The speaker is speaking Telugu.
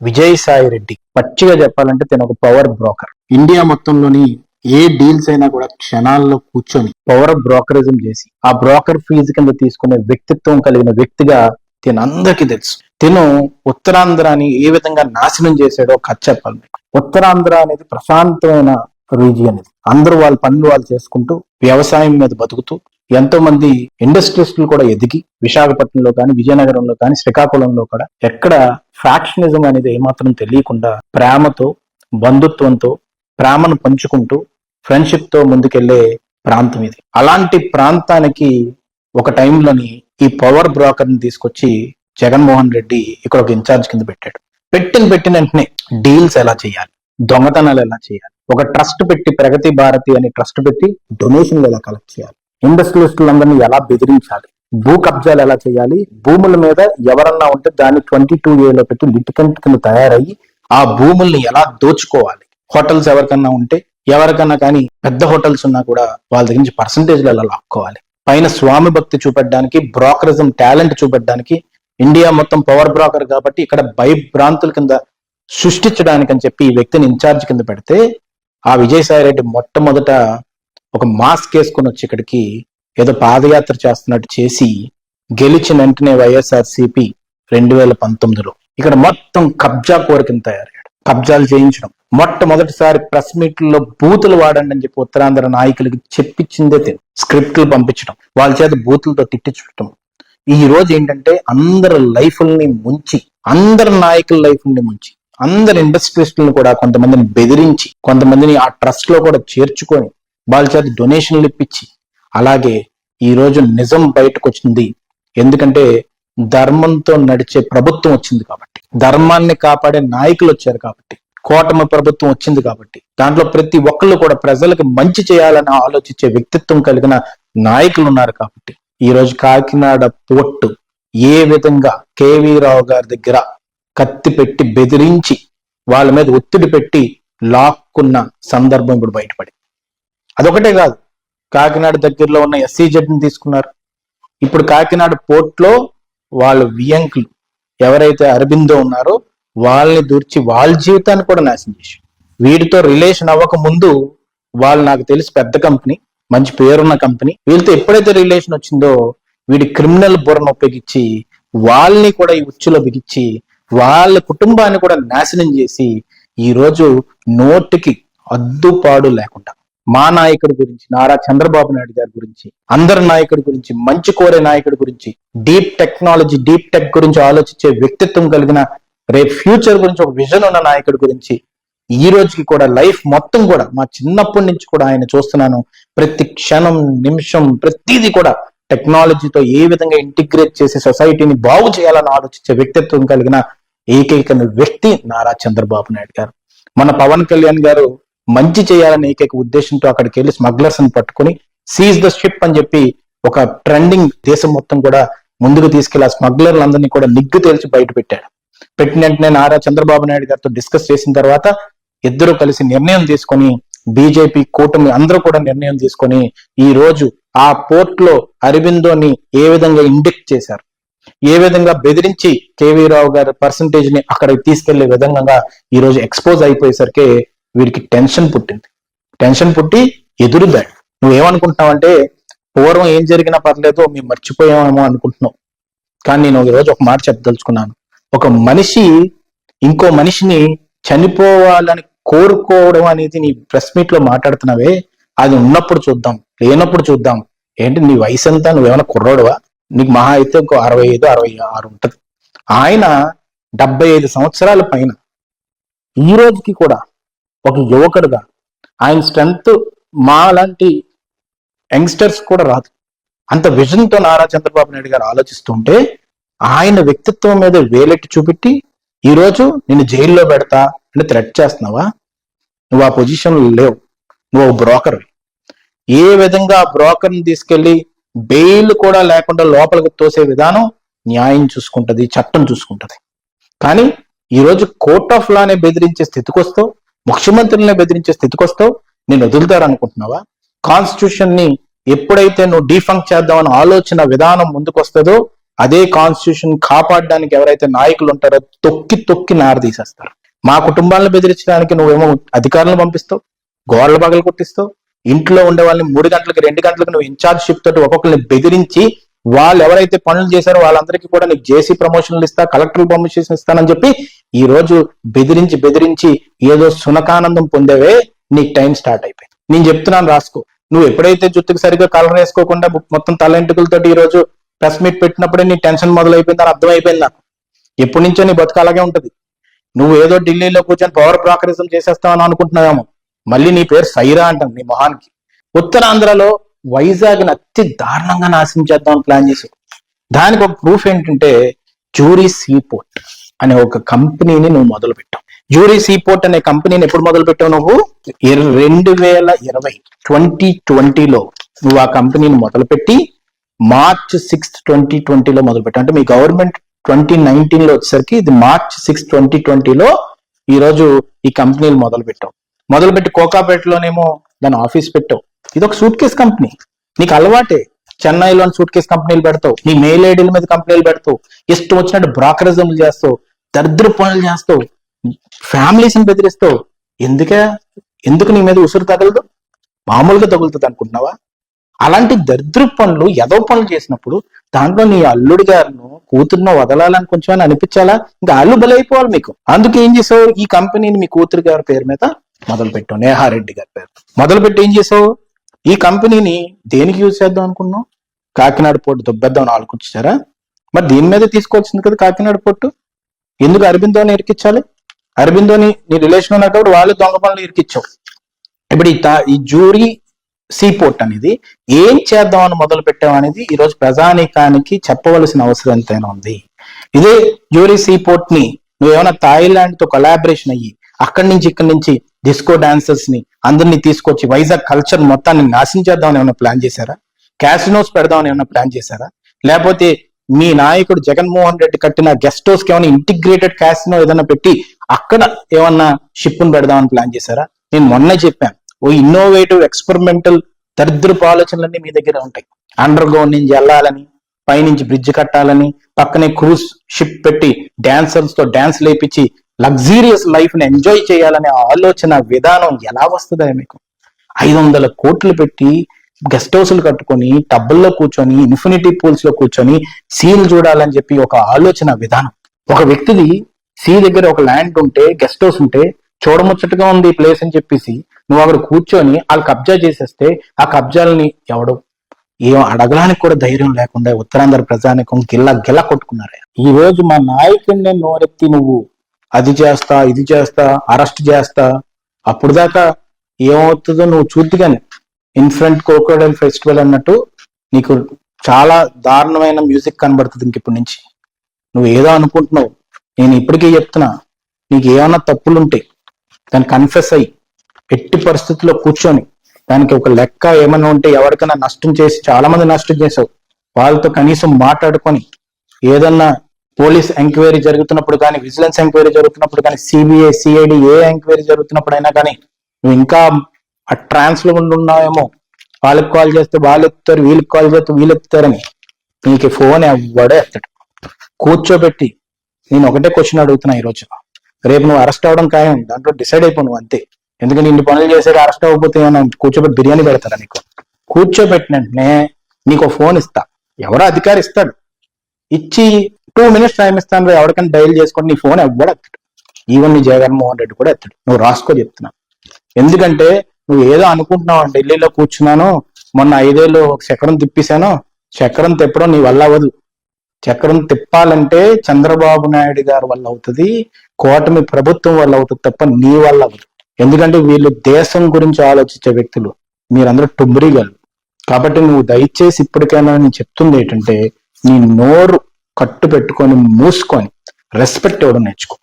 విజయసాయి రెడ్డి పచ్చిగా చెప్పాలంటే తను ఒక పవర్ బ్రోకర్ ఇండియా మొత్తంలోని ఏ డీల్స్ అయినా కూడా క్షణాల్లో కూర్చొని పవర్ బ్రోకరిజం చేసి ఆ బ్రోకర్ ఫీజు కింద తీసుకునే వ్యక్తిత్వం కలిగిన వ్యక్తిగా తిన అందరికీ తెలుసు. తిను ఉత్తరాంధ్రాని ఏ విధంగా నాశనం చేశాడో కథ చెప్పాలి. ఉత్తరాంధ్ర అనేది ప్రశాంతమైన రీజియన్ ఇది. అందరూ వాళ్ళ పనులు వాళ్ళు చేసుకుంటూ వ్యవసాయం మీద బతుకుతూ ఎంతో మంది ఇండస్ట్రియలిస్టులు కూడా ఎదిగి విశాఖపట్నంలో కానీ విజయనగరంలో కానీ శ్రీకాకుళంలో కూడా ఎక్కడ ఫ్యాక్షనిజం అనేది ఏమాత్రం తెలియకుండా ప్రేమతో బంధుత్వంతో ప్రేమను పంచుకుంటూ ఫ్రెండ్షిప్తో ముందుకెళ్ళే ప్రాంతం ఇది. అలాంటి ప్రాంతానికి ఒక టైంలోని ఈ పవర్ బ్రోకర్ని తీసుకొచ్చి జగన్మోహన్ రెడ్డి ఇక్కడ ఒక ఇన్ఛార్జ్ కింద పెట్టాడు. పెట్టిన పెట్టిన వెంటనే డీల్స్ ఎలా చేయాలి? దొంగతనాలు ఎలా చేయాలి? ఒక ట్రస్ట్ పెట్టి ప్రగతి భారతి అనే ట్రస్ట్ పెట్టి డొనేషన్లు ఎలా కలెక్ట్ చేయాలి? ఇండస్ట్రియలిస్టులందరినీ ఎలా బెదిరించాలి? భూ కబ్జాలు ఎలా చేయాలి? భూముల మీద ఎవరన్నా ఉంటే దాన్ని ట్వంటీ టూ ఏలో పెట్టి లిటికెంట్ కింద తయారయ్యి ఆ భూముల్ని ఎలా దోచుకోవాలి? హోటల్స్ ఎవరికన్నా ఉంటే ఎవరికన్నా కానీ పెద్ద హోటల్స్ ఉన్నా కూడా వాళ్ళ దగ్గర నుంచి పర్సంటేజ్లు ఎలా లాక్కోవాలి? పైన స్వామి భక్తి చూపెట్టడానికి బ్రోకరిజం టాలెంట్ చూపెట్టడానికి ఇండియా మొత్తం పవర్ బ్రోకర్ కాబట్టి ఇక్కడ భయభ్రాంతుల కింద సృష్టించడానికి అని చెప్పి ఈ వ్యక్తిని ఇన్ఛార్జ్ కింద పెడితే ఆ విజయసాయి రెడ్డి మొట్టమొదట ఒక మాస్క్ వేసుకొని వచ్చి ఇక్కడికి ఏదో పాదయాత్ర చేస్తున్నట్టు చేసి గెలిచిన వెంటనే వైఎస్ఆర్సిపి రెండు వేల పంతొమ్మిదిలో ఇక్కడ మొత్తం కబ్జా కోరికను తయారయ్యాడు. కబ్జాలు చేయించడం. మొట్టమొదటిసారి ప్రెస్ మీట్లలో బూతులు వాడండి అని చెప్పి ఉత్తరాంధ్ర నాయకులకి చెప్పించిందే తెలు. స్క్రిప్ట్లు పంపించడం. వాళ్ళ చేత బూతులతో తిట్టించడం ఈ రోజు ఏంటంటే అందరి లైఫ్ని ముంచి అందరి నాయకుల లైఫ్ని ముంచి అందరి ఇండస్ట్రీస్లను కూడా కొంతమందిని బెదిరించి కొంతమందిని ఆ ట్రస్ట్లో కూడా చేర్చుకొని వాళ్ళ చేత డొనేషన్లు ఇప్పించి అలాగే ఈ రోజు నిజం బయటకు వచ్చింది. ఎందుకంటే ధర్మంతో నడిచే ప్రభుత్వం వచ్చింది కాబట్టి. ధర్మాన్ని కాపాడే నాయకులు వచ్చారు కాబట్టి. కోటమి ప్రభుత్వం వచ్చింది కాబట్టి. దాంట్లో ప్రతి ఒక్కళ్ళు కూడా ప్రజలకు మంచి చేయాలని ఆలోచించే వ్యక్తిత్వం కలిగిన నాయకులు ఉన్నారు కాబట్టి. ఈ రోజు కాకినాడ పోర్టు ఏ విధంగా కేవీ రావు గారి దగ్గర కత్తి పెట్టి బెదిరించి వాళ్ళ మీద ఒత్తిడి పెట్టి లాక్కున్న సందర్భం ఇప్పుడు బయటపడింది. అదొకటే కాదు. కాకినాడ దగ్గరలో ఉన్న ఎస్సీజెడ్ని తీసుకున్నారు. ఇప్పుడు కాకినాడ పోర్ట్లో వాళ్ళ వాళ్ళు వియంకులు ఎవరైతే అరబిందో ఉన్నారో వాళ్ళని దూర్చి వాళ్ళ జీవితాన్ని కూడా నాశనం చేసి వీడితో రిలేషన్ అవ్వక ముందు వాళ్ళు నాకు తెలిసి పెద్ద కంపెనీ మంచి పేరున్న కంపెనీ వీళ్ళతో ఎప్పుడైతే రిలేషన్ వచ్చిందో వీడి క్రిమినల్ బుర్రను ఉపయోగించి వాళ్ళని కూడా ఈ ఉచ్చులో బిగించి వాళ్ళ కుటుంబాన్ని కూడా నాశనం చేసి ఈ రోజు నోటికి అద్దుపాడు లేకుండా మా నాయకుడి గురించి నారా చంద్రబాబు నాయుడు గారి గురించి అందరి నాయకుడి గురించి మంచి కోరే నాయకుడి గురించి డీప్ టెక్నాలజీ డీప్ టెక్ గురించి ఆలోచించే వ్యక్తిత్వం కలిగిన రేపు ఫ్యూచర్ గురించి ఒక విజన్ ఉన్న నాయకుడి గురించి ఈ రోజుకి కూడా లైఫ్ మొత్తం కూడా మా చిన్నప్పటి నుంచి కూడా ఆయన చూస్తున్నాను. ప్రతి క్షణం నిమిషం ప్రతిదీ కూడా టెక్నాలజీతో ఏ విధంగా ఇంటిగ్రేట్ చేసి సొసైటీని బాగు చేయాలని ఆలోచించే వ్యక్తిత్వం కలిగిన ఏకైక వ్యక్తి నారా చంద్రబాబు నాయుడు గారు. మన పవన్ కళ్యాణ్ గారు మంచి చేయాలనే ఏకైక ఉద్దేశంతో అక్కడికి వెళ్ళి స్మగ్లర్స్ని పట్టుకుని సీజ్ ద షిప్ అని చెప్పి ఒక ట్రెండింగ్ దేశం మొత్తం కూడా ముందుకు తీసుకెళ్ళి ఆ స్మగ్లర్లందరినీ కూడా నిగ్గు తేల్చి బయట పెట్టాడు. పెట్టిన వెంటనే నారా చంద్రబాబు నాయుడు గారితో డిస్కస్ చేసిన తర్వాత ఇద్దరు కలిసి నిర్ణయం తీసుకొని బీజేపీ కూటమి అందరూ కూడా నిర్ణయం తీసుకొని ఈ రోజు ఆ పోర్ట్లో అరవిందోని ఏ విధంగా ఇండెక్ట్ చేశారు? ఏ విధంగా బెదిరించి కేవీరావు గారి పర్సంటేజ్ని అక్కడికి తీసుకెళ్ళే విధంగా ఈ రోజు ఎక్స్పోజ్ అయిపోయేసరికి వీరికి టెన్షన్ పుట్టింది. టెన్షన్ పుట్టి ఎదురుదాడు. నువ్వేమనుకుంటున్నావంటే పూర్వం ఏం జరిగినా పర్లేదు మేము మర్చిపోయామేమో అనుకుంటున్నావు. కానీ నేను ఈరోజు రోజు ఒక మాట చెప్పదలుచుకున్నాను. ఒక మనిషి ఇంకో మనిషిని చనిపోవాలని కోరుకోవడం అనేది నీ ప్రెస్ మీట్లో మాట్లాడుతున్నావే అది ఉన్నప్పుడు చూద్దాం లేనప్పుడు చూద్దాం. ఏంటి నీ వయసు అంతా నువ్వేమైనా కుర్రోడువా? నీకు మహా అయితే ఇంకో అరవై ఐదు అరవై ఆరు ఉంటది. ఆయన డెబ్బై ఐదు సంవత్సరాల పైన ఈ రోజుకి కూడా ఒక యువకుడుగా ఆయన స్ట్రెంగ్త్ మా లాంటి యంగ్స్టర్స్ కూడా రాదు. అంత విజన్తో నారా చంద్రబాబు నాయుడు గారు ఆలోచిస్తుంటే ఆయన వ్యక్తిత్వం మీద వేలెట్టి చూపెట్టి ఈ రోజు జైల్లో పెడతా అని థ్రెట్ చేస్తున్నావా? నువ్వు ఆ పొజిషన్లో లేవు. నువ్వు బ్రోకర్ ఏ విధంగా ఆ బ్రోకర్ని తీసుకెళ్ళి తీసుకెళ్ళి బెయిల్ కూడా లేకుండా లోపలికి తోసే విధానం న్యాయం చూసుకుంటది చట్టం చూసుకుంటది. కానీ ఈరోజు కోర్ట్ ఆఫ్ లానే బెదిరించే స్థితికి వస్తావు ముఖ్యమంత్రులనే బెదిరించే స్థితికి వస్తావు నేను వదులుతారనుకుంటున్నావా? కాన్స్టిట్యూషన్ని ఎప్పుడైతే నువ్వు డీఫంక్ చేద్దామని ఆలోచన విధానం ముందుకు వస్తుందో అదే కాన్స్టిట్యూషన్ కాపాడడానికి ఎవరైతే నాయకులు ఉంటారో తొక్కి తొక్కి నారదీసేస్తారు మా కుటుంబాలను బెదిరించడానికి నువ్వేమో అధికారులను పంపిస్తావు గోడల పగలు కొట్టిస్తావు ఇంట్లో ఉండే వాళ్ళని మూడు గంటలకు రెండు గంటలకు నువ్వు ఇన్ఛార్జ్ షిప్ తోటి ఒక్కొక్కరిని బెదిరించి వాళ్ళు ఎవరైతే పనులు చేశారో వాళ్ళందరికీ కూడా నీకు జేసీ ప్రమోషన్లు ఇస్తా కలెక్టర్ ప్రమోషన్ ఇస్తానని చెప్పి ఈ రోజు బెదిరించి బెదిరించి ఏదో సునకానందం పొందేవే నీకు టైం స్టార్ట్ అయిపోయింది. నేను చెప్తున్నాను రాసుకో. నువ్వు ఎప్పుడైతే జుట్టుకు సరిగ్గా కలర్ వేసుకోకుండా మొత్తం తల ఈ రోజు ప్రెస్ మీట్ పెట్టినప్పుడే నీ టెన్షన్ మొదలైపోయింది అని అర్థమైపోయింది నాకు. ఎప్పటి నుంచో నీ బతుకు అలాగే ఉంటది. నువ్వు ఏదో ఢిల్లీలో కూర్చొని పవర్ ప్రాకరిజం చేసేస్తావని అనుకుంటున్నావేమో. మళ్ళీ నీ పేరు సైరా అంటాం నీ మొహానికి. ఉత్తరాంధ్రలో వైజాగ్ని అతి దారుణంగా నాశనం చేద్దామని ప్లాన్ చేశారు. దానికి ఒక ప్రూఫ్ ఏంటంటే జూరీ సీపోర్ట్ అనే ఒక కంపెనీని నువ్వు మొదలు పెట్టావు జూరీ సీపోర్ట్ అనే కంపెనీని ఎప్పుడు మొదలు పెట్టావు నువ్వు? రెండు వేల ఇరవై ట్వంటీ ట్వంటీలో నువ్వు ఆ కంపెనీని మొదలుపెట్టి మార్చ్ సిక్స్త్ ట్వంటీ ట్వంటీలో మొదలుపెట్టావు. అంటే మీ గవర్నమెంట్ ట్వంటీ నైన్టీన్లో వచ్చేసరికి ఇది మార్చ్ సిక్స్ ట్వంటీ ట్వంటీలో ఈ రోజు ఈ కంపెనీలు మొదలు పెట్టావు మొదలుపెట్టి కోకాపేటలోనేమో దాని ఆఫీస్ పెట్టావు. ఇది ఒక సూట్ కేస్ కంపెనీ నీకు అలవాటే. చెన్నైలో సూట్ కేస్ కంపెనీలు పెడతావు. నీ మెయిల్ ఐడీల మీద కంపెనీలు పెడతావు. ఇష్టం వచ్చినట్టు బ్రోకరిజంలు చేస్తావు. దరిద్ర పనులు చేస్తావు. ఫ్యామిలీస్ని బెదిరిస్తావు. ఎందుకే? ఎందుకు నీ మీద ఉసురు తగలదు? మామూలుగా తగులుతుంది అనుకుంటున్నావా? అలాంటి దరిద్ర పనులు ఎదవ పనులు చేసినప్పుడు దాంట్లో నీ అల్లుడి గారును కూతురును వదలాలని కొంచెం అని అనిపించాలా? ఇంకా అల్లు బలైపోవాలి మీకు. అందుకే ఏం చేసావు? ఈ కంపెనీని మీ కూతురు గారి పేరు మీద మొదలు పెట్టావు నేహారెడ్డి గారి పేరు. మొదలు పెట్టి ఏం చేసావు? ఈ కంపెనీని దేనికి యూజ్ చేద్దాం అనుకున్నావు? కాకినాడ పోర్టు దుబ్బేద్దాం ఆలోచించారా? మరి దీని మీద తీసుకోవాల్సింది కదా కాకినాడ పోర్టు. ఎందుకు అరబిందోని ఇరికిచ్చాలి అరబిందోని నీ రిలేషన్ ఉన్నప్పుడు వాళ్ళు దొంగ పనులు ఇరికిచ్చావు ఇప్పుడు ఈ తా- ఈ జూరీ సీ పోర్ట్ అనేది ఏం చేద్దామని మొదలు పెట్టాం అనేది ఈ రోజు ప్రజానీకానికి చెప్పవలసిన అవసరం ఎంతైనా ఉంది. ఇదే జూరీ సీ పోర్ట్ని నువ్వేమైనా థాయిలాండ్తో కొలాబరేషన్ అయ్యి అక్కడి నుంచి ఇక్కడి నుంచి డిస్కో డాన్సర్స్ని అందరినీ తీసుకొచ్చి వైజాగ్ కల్చర్ మొత్తాన్ని నాశనం చేద్దామని ఏమైనా ప్లాన్ చేశారా? క్యాసినోస్ పెడదామని ఏమైనా ప్లాన్ చేశారా? లేకపోతే మీ నాయకుడు జగన్మోహన్ రెడ్డి కట్టిన గెస్ట్ హౌస్కి ఏమైనా ఇంటిగ్రేటెడ్ క్యాసినో ఏదైనా పెట్టి అక్కడ ఏమన్నా షిప్ పెడదామని ప్లాన్ చేశారా? నేను మొన్నే చెప్పాను. ఓ ఇన్నోవేటివ్ ఎక్స్పెరిమెంటల్ దరిద్రపు ఆలోచనలన్నీ మీ దగ్గర ఉంటాయి. అండర్ గ్రౌండ్ నుంచి వెళ్ళాలని పైనుంచి బ్రిడ్జ్ కట్టాలని పక్కనే క్రూజ్ షిప్ పెట్టి డాన్సర్స్తో డాన్స్ లేపించి లగ్జీరియస్ లైఫ్ని ఎంజాయ్ చేయాలనే ఆలోచన విధానం ఎలా వస్తుందా మీకు? ఐదు వందల కోట్లు పెట్టి గెస్ట్ హౌస్లు కట్టుకొని టబ్బుల్లో కూర్చొని ఇన్ఫినిటీ పూల్స్లో కూర్చొని సీలు చూడాలని చెప్పి ఒక ఆలోచన విధానం. ఒక వ్యక్తిది సీ దగ్గర ఒక ల్యాండ్ ఉంటే గెస్ట్ హౌస్ ఉంటే చూడముచ్చటగా ఉంది ఈ ప్లేస్ అని చెప్పేసి నువ్వు అక్కడ కూర్చొని వాళ్ళు కబ్జా చేసేస్తే ఆ కబ్జాలని ఎవడు ఏం అడగడానికి కూడా ధైర్యం లేకుండా ఉత్తరాంధ్ర ప్రజానికం గిల్ల గిల్ల కొట్టుకున్నారు. ఈ రోజు మా నాయకుడిని నోరెత్తి నువ్వు అది చేస్తా ఇది చేస్తా అరెస్ట్ చేస్తా. అప్పుడు దాకా ఏమవుతుందో నువ్వు చూద్దిగానే ఇన్ఫ్రంట్ కోకోడైల్ ఫెస్టివల్ అన్నట్టు నీకు చాలా దారుణమైన మ్యూజిక్ కనబడుతుంది ఇంక ఇప్పటి నుంచి. నువ్వు ఏదో అనుకుంటున్నావు. నేను ఇప్పటికే చెప్తున్నా నీకు ఏమైనా తప్పులుంటే దాన్ని కన్ఫెస్ అయ్యి ఎట్టి పరిస్థితుల్లో కూర్చొని దానికి ఒక లెక్క ఏమైనా ఉంటే ఎవరికైనా నష్టం చేసి చాలా మంది నష్టం చేసావు. వాళ్ళతో కనీసం మాట్లాడుకొని ఏదన్నా పోలీస్ ఎంక్వైరీ జరుగుతున్నప్పుడు కానీ విజిలెన్స్ ఎంక్వైరీ జరుగుతున్నప్పుడు కానీ సిబిఐ సిఐడి ఏ ఎంక్వైరీ జరుగుతున్నప్పుడు అయినా కానీ నువ్వు ఇంకా ఆ ట్రాన్స్లో ఉన్నావేమో వాళ్ళకి కాల్ చేస్తే వాళ్ళు ఎత్తుతారు వీళ్ళకి కాల్ చేస్తే వీళ్ళు ఎత్తుతారని నీకు ఫోన్ ఎవ్వడే ఎత్తాడు. కూర్చోబెట్టి నేను ఒకటే క్వశ్చన్ అడుగుతున్నా ఈ రేపు నువ్వు అరెస్ట్ అవ్వడం ఖాయం దాంట్లో డిసైడ్ అయిపో నువ్వు అంతే. ఎందుకంటే ఇన్ని పనులు చేసేది అరెస్ట్ అవ్వకపోతే కూర్చోబెట్టి బిర్యానీ పెడతారా నీకు? కూర్చోబెట్టిన వెంటనే నీకు ఫోన్ ఇస్తా. ఎవరో అధికారి ఇస్తాడు. ఇచ్చి టూ మినిట్స్ టైం ఇస్తాను రా, ఎవరికైనా డైల్ చేసుకొని నీ ఫోన్ ఎవ్వడు ఎత్తడు. ఈవెన్ నీ జగన్మోహన్ రెడ్డి కూడా ఎత్తడు. నువ్వు రాసుకో చెప్తున్నా. ఎందుకంటే నువ్వు ఏదో అనుకుంటున్నావు? ఢిల్లీలో కూర్చున్నాను మొన్న ఐదేళ్ళు ఒక చక్రం తిప్పేశాను. చక్రం తిప్పడం నీ వల్ల అవ్వదు. చక్రం తిప్పాలంటే చంద్రబాబు నాయుడు గారి వల్ల అవుతుంది కూటమి ప్రభుత్వం వల్ల అవుతుంది తప్ప నీ వల్ల అవ్వదు. ఎందుకంటే వీళ్ళు దేశం గురించి ఆలోచించే వ్యక్తులు. మీరందరూ టుమ్రిగలు. కాబట్టి నువ్వు దయచేసి ఇప్పటికైనా నేను చెప్తుంది ఏంటంటే నీ నోరు కట్టు పెట్టుకొని మూసుకొని రెస్పెక్ట్ ఇవ్వడం నేర్చుకో